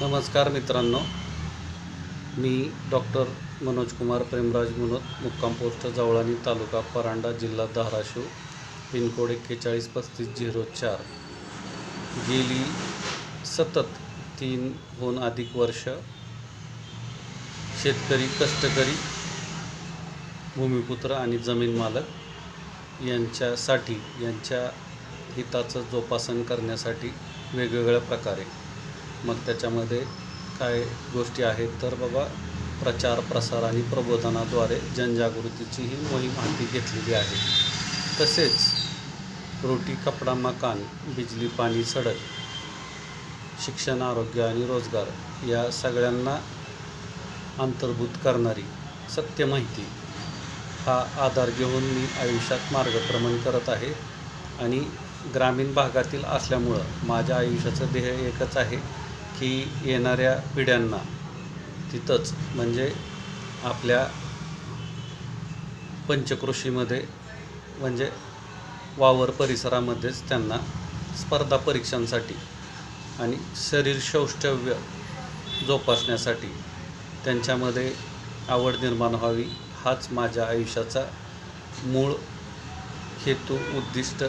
नमस्कार मित्रांनो. मी डॉक्टर मनोज कुमार प्रेमराज मनोज मुक्काम पोस्ट जवळानी तालुका परांडा जिल्हा धाराशिव पिनकोड एक्केचाळीस पस्तीस झिरो चार. गेली सतत तीनहून अधिक वर्ष शेतकरी कष्टकरी भूमिपुत्र आणि जमीन मालक यांच्यासाठी यांच्या हिताचं जोपासन करण्यासाठी वेगवेगळ्या प्रकारे मग त्याच्यामध्ये काय गोष्टी आहेत तर बाबा प्रचार प्रसार आणि प्रबोधनाद्वारे जनजागृतीची ही मोहीम हाती घेतलेली आहे. तसेच रोटी कपडा मकान बिजली पाणी सडक शिक्षण आरोग्य आणि रोजगार या सगळ्यांना अंतर्भूत करणारी सत्य माहिती हा आधार घेऊन मी आयुष्यात मार्गक्रमण करत आहे आणि ग्रामीण भागातील असल्यामुळं माझ्या आयुष्याचं ध्येय एकच आहे की येणाऱ्या पिढ्यांना तिथंच म्हणजे आपल्या पंचकृषीमध्ये म्हणजे वावर परिसरामध्येच त्यांना स्पर्धा परीक्षांसाठी आणि शरीर शौष्ठव्य जोपासण्यासाठी त्यांच्यामध्ये आवड निर्माण व्हावी हाच माझ्या आयुष्याचा मूळ हेतू उद्दिष्ट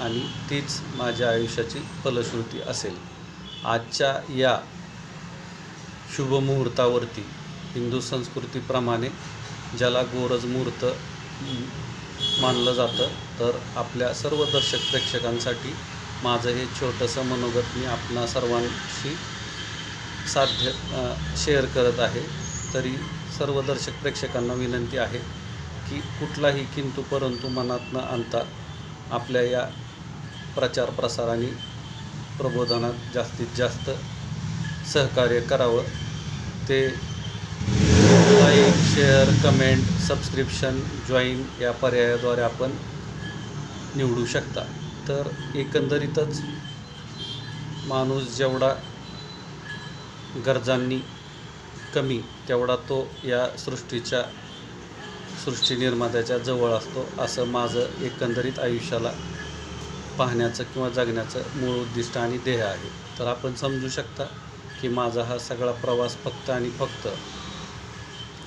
आणि तीच माझ्या आयुष्याची फलश्रुती असेल. आजच्या या शुभमुहूर्तावरती हिंदू संस्कृतीप्रमाणे ज्याला गोरज मुहूर्त मानलं जातं तर आपल्या सर्व दर्शक प्रेक्षकांसाठी माझं हे छोटंसं मनोगत मी आपणा सर्वांशी साध्य शेअर करत आहे. तरी सर्व दर्शक प्रेक्षकांना विनंती आहे की कुठलाही किंतु परंतु मनात न आणता आपल्या या प्रचार प्रसाराने प्रबोधनात जास्तीत जास्त सहकार्य करावं. ते like share comment subscription join या पर्यायाद्वारे आपण निवडू शकता. तर एकंदरीतच माणूस जेवढा गरजांनी कमी तेवढा तो या सृष्टीच्या सृष्टी निर्मात्याच्या जवळ असतो असं माझं एकंदरीत आयुष्याला पाहण्याचं किंवा जगण्याचं मूळ उद्दिष्ट आणि ध्येय आहे. तर आपण समजू शकता की माझा हा सगळा प्रवास फक्त आणि फक्त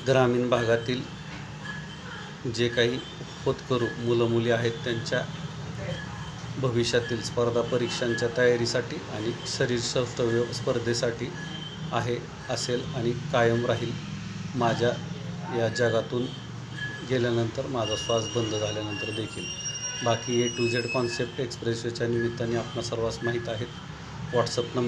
ग्रामीण भागातील जे काही होतकरू मुलं मुली आहेत त्यांच्या भविष्यातील स्पर्धा परीक्षांच्या तयारीसाठी आणि शरीर सौष्ठव्य स्पर्धेसाठी आहे असेल आणि कायम राहील. माझ्या या जगातून गेल्यानंतर माझा श्वास बंद झाल्यानंतर देखील. बाकी ए टू झेड कॉन्सेप्ट एक्सप्रेसवेच्या निमित्ताने आपणा सर्वांस माहीत आहेत. WhatsApp number